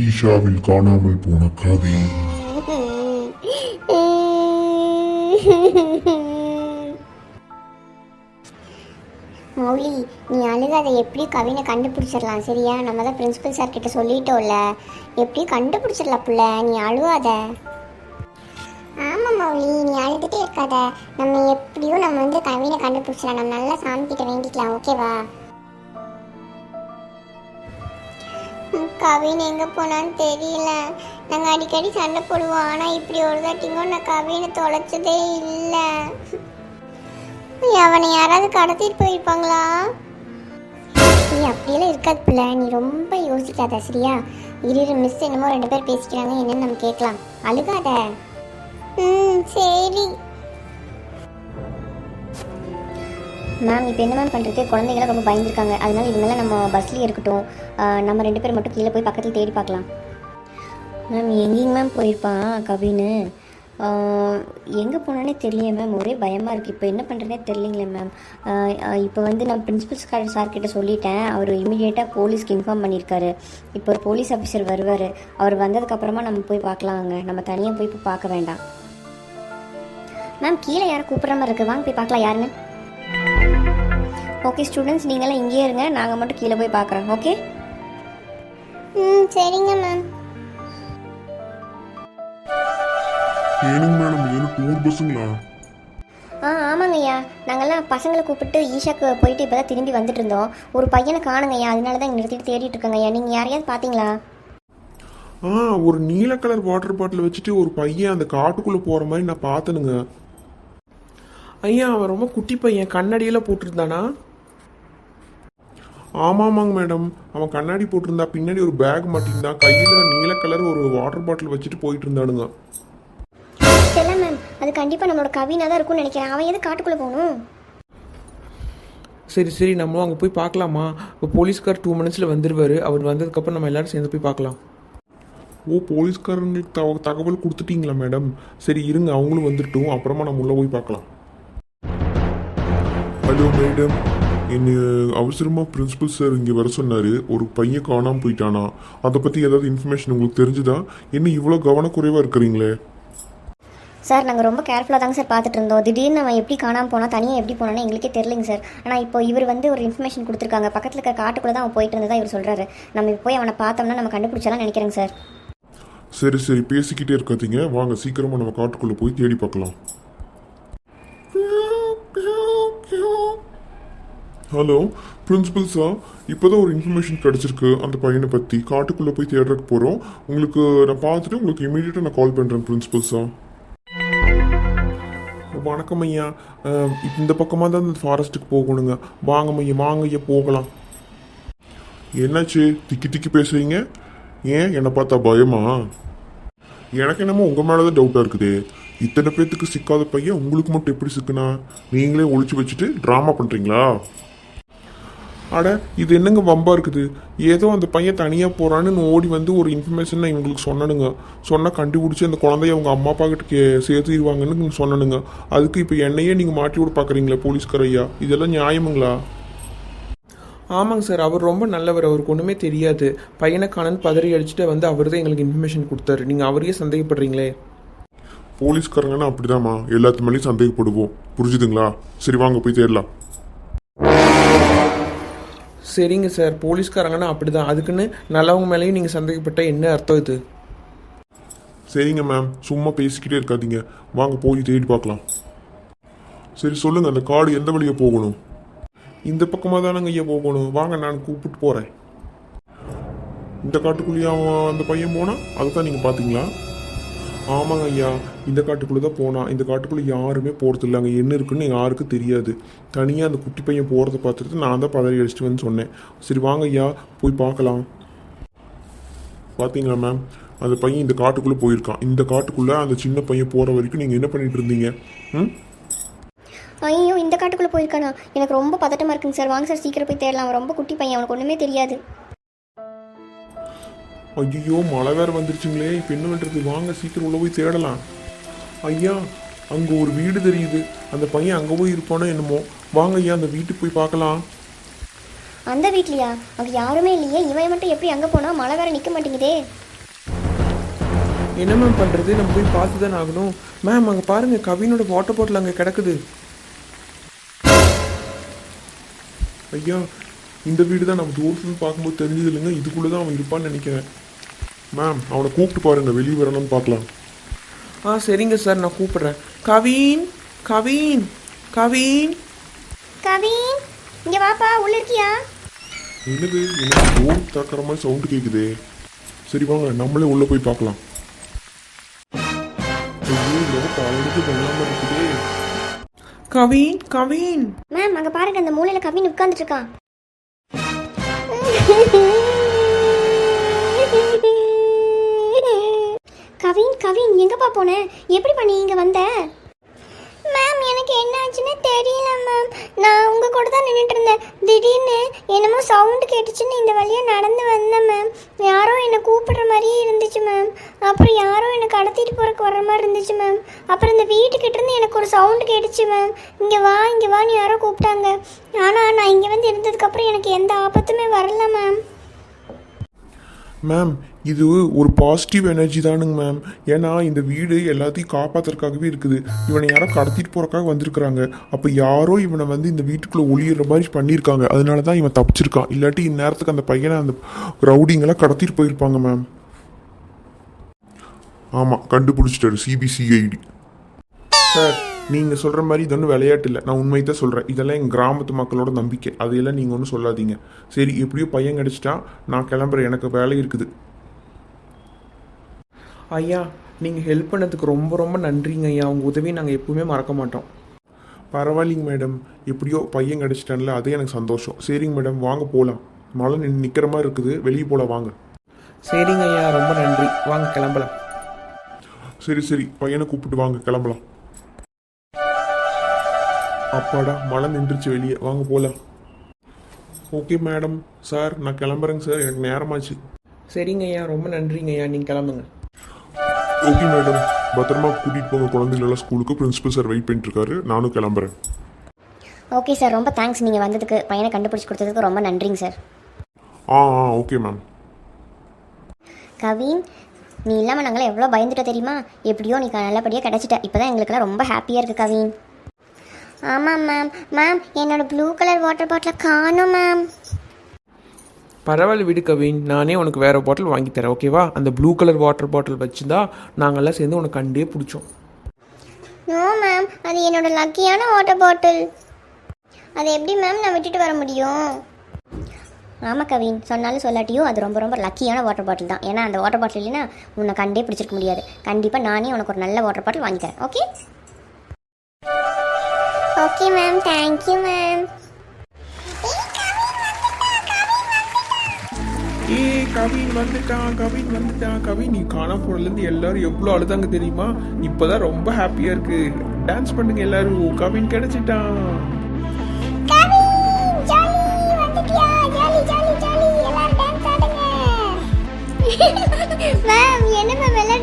ஈஷாவில் காணாமல் போன கதை மௌலி நீ அழுகாத. எப்படி கவினை கண்டுபிடிச்சிடலாம் சரியா? நம்ம தான் பிரின்சிபல் சார் கிட்ட சொல்லிட்டோம்ல. எப்படி கண்டுபிடிச்சிடலாம் புள்ள. நீ அழுவாத. ஆமாம் மௌலி நீ அழுதுகிட்டே இருக்காத. நம்ம எப்படியும் நம்ம வந்து கவினை கண்டுபிடிச்சிடலாம். நம்ம நல்லா சாமி கிட்ட வேண்டிக்கலாம் ஓகேவா கவின் எங்கே போனான்னு தெரியல. நாங்கள் அடிக்கடி சண்டை போடுவோம். ஆனால் இப்படி ஒரு தாட்டிங்கோ நான் கவினை தொலைச்சதே இல்லை. அவனை யாராவது கடத்திட்டு போயிருப்பாங்களா? நீ அப்படியெல்லாம் இருக்காது பிள்ளை. நீ ரொம்ப யோசிக்காத சரியா? இரு மிஸ் என்னமோ ரெண்டு பேர் பேசிக்கிறாங்க. என்னன்னு நம்ம கேட்கலாம். அழுகாத. ம் சரி. மேம் இப்போ என்ன மேம் பண்ணுறது குழந்தைங்களாம் ரொம்ப பயந்துருக்காங்க. அதனால இவங்கெல்லாம் நம்ம பஸ்லேயே இருக்கட்டும். நம்ம ரெண்டு பேர் மட்டும் கீழே போய் பக்கத்தில் தேடி பார்க்கலாம். மேம் எங்கேங்க மேம் போயிருப்பான் கவின்னு? எங்கே போனோன்னே தெரியலையே மேம் ஒரே பயமாக இருக்குது இப்போ என்ன பண்ணுறதே தெரியலைங்களே மேம் இப்போ வந்து நான் பிரின்சிபல் சார் கிட்ட சொல்லிட்டேன். அவர் இமீடியட்டாக போலீஸ்க்கு இன்ஃபார்ம் பண்ணியிருக்காரு இப்போ ஒரு போலீஸ் ஆஃபீஸர் வருவார். அவர் வந்ததுக்கப்புறமா நம்ம போய் பார்க்கலாங்க நம்ம தனியாக போய் இப்போ பார்க்க வேண்டாம். மேம் கீழே யாரும் கூப்பிட்ற மாதிரி இருக்குது வாங்க போய் பார்க்கலாம். யாருன்னு ஓகே ஸ்டூடெண்ட்ஸ் நீங்களாம் இங்கேயே இருங்க. நாங்கள் மட்டும் கீழே போய் பார்க்குறோம். ஓகே ம் சரிங்க மேம் ஏனுங்க மேடம் ஏனு டூர் பஸ்ஸுங்களா? ஆ ஆமாங்க ஐயா. நாங்கள்லாம் பசங்களை கூப்பிட்டு ஈஷாக்கு போயிட்டு இப்போ தான் திரும்பி வந்துட்டு இருந்தோம். ஒரு பையனை காணுங்க ஐயா. அதனால தான் நிறுத்திட்டு தேடிட்டு இருக்கோங்க ஐயா. நீங்கள் யாரையாவது பார்த்தீங்களா ஆ ஒரு நீல கலர் வாட்டர் பாட்டில் வச்சுட்டு ஒரு பையன் அந்த காட்டுக்குள்ள போற மாதிரி நான் பார்த்தனுங்க ஐயா அவன் ரொம்ப குட்டி பையன். கண்ணாடியெல்லாம் போட்டிருந்தானா? ஆமாமாங்க மேடம். அவன் கண்ணாடி போட்டிருந்தா பின்னாடி ஒரு பேக் மாட்டிருந்தான் கையில் நீல கலர் ஒரு வாட்டர் பாட்டில் வச்சுட்டு போயிட்டு இருந்தானுங்க இல்லை மேம் அது கண்டிப்பாக நம்மளோட கவினா தான் இருக்கும்னு நினைக்கிறேன். அவன் எது காட்டுக்குள்ளே போகணும்? சரி சரி நம்ம அங்கே போய் பார்க்கலாமா? இப்போ போலீஸ்கார் டூ மினிட்ஸில் வந்துடுவார் அவர் வந்ததுக்கப்புறம் நம்ம எல்லாரும் சேர்ந்து போய் பார்க்கலாம். ஓ போலீஸ்காரங்களுக்கு தக தகவல் கொடுத்துட்டீங்களா மேடம்? சரி இருங்க அவங்களும் வந்துட்டோம். அப்புறமா நம்ம உள்ளே போய் பார்க்கலாம். ஹலோ மேடம் என்ன அவசரமாக பிரின்சிபல் சார் இங்கே வர சொன்னார். ஒரு பையன் காணாமல் போயிட்டானா? அதை பற்றி ஏதாவது இன்ஃபர்மேஷன் உங்களுக்கு தெரிஞ்சுதா? என்ன இவ்வளோ கவனக்குறைவாக இருக்கிறீங்களே? சார் நாங்கள் ரொம்ப கேர்ஃபுல்லாக தாங்க சார் பார்த்துட்டு இருந்தோம். திடீர்னு அவன் எப்படி காணாமல் போனால் தனியாக எப்படி போனானே எங்களுக்கே தெரியலைங்க சார் ஆனால் இப்போ இவர் வந்து ஒரு இன்ஃபர்மேஷன் கொடுத்துருக்காங்க. பக்கத்தில் இருக்க காட்டுக்குள்ளே தான் அவன் போயிட்டு இருந்ததா இவர் சொல்கிறாரு நம்ம போய் அவனை பார்த்தோம்னா நம்ம கண்டுபிடிச்சலாம் நினைக்கிறேங்க சார் சரி சரி. பேசிக்கிட்டே இருக்காதீங்க. வாங்க சீக்கிரமாக நம்ம காட்டுக்குள்ளே போய் தேடி பார்க்கலாம். ஹலோ பிரின்சிபல் சார் இப்போ தான் ஒரு இன்ஃபர்மேஷன் கிடச்சிருக்கு அந்த பையனை பற்றி காட்டுக்குள்ளே போய் தேடுறதுக்கு போகிறோம் உங்களுக்கு நான் பார்த்துட்டு உங்களுக்கு இமீடியட்டாக நான் கால் பண்ணுறேன் பிரின்சிபல் சார் வணக்கம் ஐயா. இந்த பக்கமாக தான் இந்த ஃபாரஸ்ட்டுக்கு போகணுங்க. வாங்க ஐயா வாங்க ஐயா போகலாம். என்னாச்சு? திக்கி திக்கி பேசுறீங்க? ஏன்? என்னை பார்த்தா பயமா? எனக்கு என்னமோ உங்கள் மேலே தான் டவுட்டாக இருக்குது. இத்தனை பேர்த்துக்கு சிக்காத பையன் உங்களுக்கு மட்டும் எப்படி சிக்குனா? நீங்களே ஒழிச்சு வச்சுட்டு ட்ராமா பண்ணுறீங்களா அட இது என்னங்க வம்பா இருக்குது? ஏதோ அந்த பையன் தனியாக போகிறான்னு ஓடி வந்து ஒரு இன்ஃபர்மேஷன் நான் இவங்களுக்கு சொன்னனுங்க. சொன்னால் கண்டுபிடிச்சி அந்த குழந்தைய அவங்க அம்மா அப்பா கிட்ட கே சேர்த்துருவாங்கன்னு சொன்னனுங்க. அதுக்கு இப்போ என்னையே நீங்கள் மாட்டி விட பார்க்குறீங்களா போலீஸ்கார ஐயா? இதெல்லாம் நியாயமுங்களா? ஆமாங்க சார் அவர் ரொம்ப நல்லவர். அவருக்கு ஒன்றுமே தெரியாது. பையனை காணன்னு பதறி அடிச்சுட்டு வந்து அவர் தான் எங்களுக்கு இன்ஃபர்மேஷன் கொடுத்தாரு. நீங்கள் அவரையே சந்தேகப்படுறீங்களே? போலீஸ்காரங்கன்னா அப்படிதாம்மா. எல்லாத்து மேலேயும் சந்தேகப்படுவோம். புரிஞ்சுதுங்களா? சரி வாங்க போய் தேடலாம். சரிங்க சார். போலீஸ்காரங்கன்னா அப்படிதான். அதுக்குன்னு நல்லவங்க மேலேயும் நீங்கள் சந்தேகப்பட்ட என்ன அர்த்தம் இது? சரிங்க மேம். சும்மா பேசிக்கிட்டே இருக்காதீங்க. வாங்க போய் தேடி பார்க்கலாம். சரி சொல்லுங்க. அந்த காடு எந்த வழியாக போகணும்? இந்த பக்கமாக தானங்க ஐயா போகணும். வாங்க நான் கூப்பிட்டு போகிறேன் இந்த காட்டுக்குள்ளேயே அவன் அந்த பையன் போனால் அதுதான் நீங்கள் பார்த்தீங்களா? ஆமாங்க ஐயா. இந்த காட்டுக்குள்ளே தான் போனான் இந்த காட்டுக்குள்ளே யாருமே போகிறது இல்லை அங்கே என்ன இருக்குன்னு யாருக்கும் தெரியாது. தனியாக அந்த குட்டி பையன் போகிறத பார்த்துட்டு நான் தான் பதறி அடிச்சிட்டு வந்து சொன்னேன். சரி வாங்க ஐயா. போய் பார்க்கலாம். பார்த்தீங்களா மேம் அந்த பையன் இந்த காட்டுக்குள்ளே போயிருக்கான். இந்த காட்டுக்குள்ளே அந்த சின்ன பையன் போகிற வரைக்கும் நீங்கள் என்ன பண்ணிகிட்டு இருந்தீங்க? ம்? ஐயோ இந்த காட்டுக்குள்ளே போயிருக்கானா? எனக்கு ரொம்ப பதட்டமாக இருக்குங்க சார். வாங்க சார் சீக்கிரம் போய் தேடலாம். அவன் ரொம்ப குட்டி பையன். அவனுக்கு ஒன்றுமே தெரியாது. ஐயோ மழை வேற வந்துருச்சுங்களே. இப்போ என்ன பண்ணுறது வாங்க சீக்கிரம் உள்ள போய் தேடலாம். ஐயா அங்கே ஒரு வீடு தெரியுது. அந்த பையன் அங்கே போய் இருப்பானோ என்னமோ. வாங்க ஐயா அந்த வீட்டுக்கு போய் பார்க்கலாம். அந்த வீட்லையா? அங்கே யாருமே இல்லையே. இவன் மட்டும் எப்படி அங்கே போனா மழை வேற நிற்க மாட்டேங்குதே? என்ன மேம் பண்ணுறது நம்ம போய் பார்த்து தானே ஆகணும். மேம் அங்கே பாருங்கள் கவினோட வாட்டர் பாட்டில் அங்கே கிடக்குது. ஐயா இந்த வீடு தான் நம்ம தூரத்துலேருந்து பார்க்கும்போது தெரிஞ்சது இல்லைங்க இதுக்குள்ளே தான் அவன் இருப்பான்னு நினைக்கிறேன். மேம் அவனை கூப்பிட்டு பாருங்க. வெளியே வரணும்னு பார்க்கலாம். ஆ சரிங்க சார். நான் கூப்பிடுறேன். கவின் கவின் கவின். கவின் இங்கே வாப்பா. உள்ள இருக்கியா? என்னது? எனக்கு டோர் திறக்கிற மாதிரி சவுண்டு கேட்குதே சரி வாங்க. நம்மளே உள்ளே போய் பார்க்கலாம். கவின் கவின். மேம் அங்கே பாருங்க. அந்த மூலையில் கவின் உட்கார்ந்துட்டு இருக்கான். கவின் கவின் எங்கப்பா போன? எப்படி பண்ணி இங்க வந்த? மேம் எனக்கு என்ன ஆச்சுன்னு தெரியல மேம் நான் உங்க கூட தான் நின்றுட்டு இருந்தேன். திடீர்னு என்னமோ சவுண்டு கேட்டுச்சுன்னு இந்த வழியாக நடந்து வந்தேன் மேம் யாரோ என்னை கூப்பிடுற மாதிரியே இருந்துச்சு மேம் அப்புறம் யாரோ கடத்திட்டு போறக்கு வர்ற மாதிரி இருந்துச்சு மேம் அப்புறம் இந்த வீட்டுக்கிட்ட இருந்து எனக்கு ஒரு சவுண்டு கேட்டுச்சு மேம் இங்கே வா இங்க வான்னு யாரோ கூப்பிட்டாங்க. ஆனால் நான் இங்கே வந்து இருந்ததுக்கப்புறம் எனக்கு எந்த ஆபத்துமே வரல மேம் மேம் இது ஒரு பாசிட்டிவ் எனர்ஜி தானுங்க மேம் ஏன்னா இந்த வீடு எல்லாத்தையும் காப்பாற்றுறதுக்காகவே இருக்குது. இவனை யாரோ கடத்திட்டு போகிறக்காக வந்திருக்கிறாங்க. அப்போ யாரோ இவனை வந்து இந்த வீட்டுக்குள்ளே ஒளியிற மாதிரி பண்ணியிருக்காங்க. அதனால தான் இவன் தப்பிச்சிருக்கான். இல்லாட்டி இந்நேரத்துக்கு அந்த பையனை அந்த ரவுடிங்கெல்லாம் கடத்திட்டு போயிருப்பாங்க மேம் ஆமாம் கண்டுபிடிச்சிட்டாரு சிபிசிஐடி சார் நீங்கள் சொல்கிற மாதிரி இது ஒன்றும் விளையாட்டு இல்லை. நான் உண்மையை தான் சொல்கிறேன் இதெல்லாம் எங்கள் கிராமத்து மக்களோட நம்பிக்கை. அதையெல்லாம் நீங்கள் ஒன்றும் சொல்லாதீங்க. சரி எப்படியோ பையன் கிடச்சிட்டா நான் கிளம்புறேன். எனக்கு வேலை இருக்குது. ஐயா நீங்கள் ஹெல்ப் பண்ணதுக்கு ரொம்ப ரொம்ப நன்றிங்க ஐயா. உங்கள் உதவியை நாங்கள் எப்பவுமே மறக்க மாட்டோம். பரவாயில்லைங்க மேடம். எப்படியோ பையன் கிடச்சிட்டான்ல அதே எனக்கு சந்தோஷம். சரிங்க மேடம் வாங்க போகலாம் மழை நின்று நிற்கிற மாதிரி இருக்குது. வெளியே போகலாம் வாங்க. சரிங்க ஐயா ரொம்ப நன்றி. வாங்க கிளம்பலாம். சரி சரி. பையனை கூப்பிட்டு வாங்க கிளம்பலாம். அப்பாடா மழை நின்றுச்சு வெளியே. வாங்க போகலாம் ஓகே மேடம் சார் நான் கிளம்புறேங்க சார் எனக்கு நேரமாச்சு. சரிங்க ஐயா. ரொம்ப நன்றிங்க ஐயா. நீங்கள் கிளம்புங்க. ஓகே மேடம் பத்திரமா கூட்டிகிட்டு போங்க. குழந்தைங்களெல்லாம் ஸ்கூலுக்கு. பிரின்சிபல் சார் வெயிட் பண்ணிட்டு இருக்காரு நானும் கிளம்புறேன். ஓகே சார் ரொம்ப தேங்க்ஸ் நீங்கள் வந்ததுக்கு பையனை கண்டுபிடிச்சி கொடுத்ததுக்கு ரொம்ப நன்றிங்க சார் ஆ ஆ ஓகே மேம் கவின் நீ இல்லாமல் நாங்களாம் எவ்வளோ பயந்துட்டோம் தெரியுமா? எப்படியோ நீ நல்லபடியாக கிடச்சிட்ட. இப்போ தான் எங்களுக்கெல்லாம் ரொம்ப ஹாப்பியாக இருக்குது கவின். ஆமாம் மேம் மேம் என்னோட ப்ளூ கலர் வாட்டர் பாட்டிலை காணும் மேம் பரவாயில்ல விடு கவின். நானே உனக்கு வேற பாட்டில் வாங்கி தரேன் ஓகேவா அந்த ப்ளூ கலர் வாட்டர் பாட்டில் வச்சுருந்தா நாங்கள்லாம் சேர்ந்து உனக்கு கண்டே பிடிச்சோம். நோ மேம் அது என்னோட லக்கியான வாட்டர் பாட்டில் அது எப்படி மேம் நான் விட்டுட்டு வர முடியும்? ஆமாம் கவின் சொன்னாலும் சொல்லாட்டியும் அது ரொம்ப ரொம்ப லக்கியான வாட்டர் பாட்டில் தான். ஏன்னா அந்த வாட்டர் பாட்டில் இல்லைன்னா உன்னை கண்டே பிடிச்சிருக்க முடியாது. கண்டிப்பாக நானே உனக்கு ஒரு நல்ல வாட்டர் பாட்டில் வாங்கிக்கிறேன் okay okay ma'am thank you ma'am ஏய் கவின் வந்துட்டான் கவின் வந்துட்டான் கவின் நீ காண போனதுலேருந்து எல்லாரும் எவ்வளோ அழுதாங்க தெரியுமா? இப்போதான் ரொம்ப ஹாப்பியாக இருக்கு. டான்ஸ் பண்ணுங்க எல்லாரும். கவின் கிடைச்சிட்டான். மேம் என்ன மேம் எல்லாம்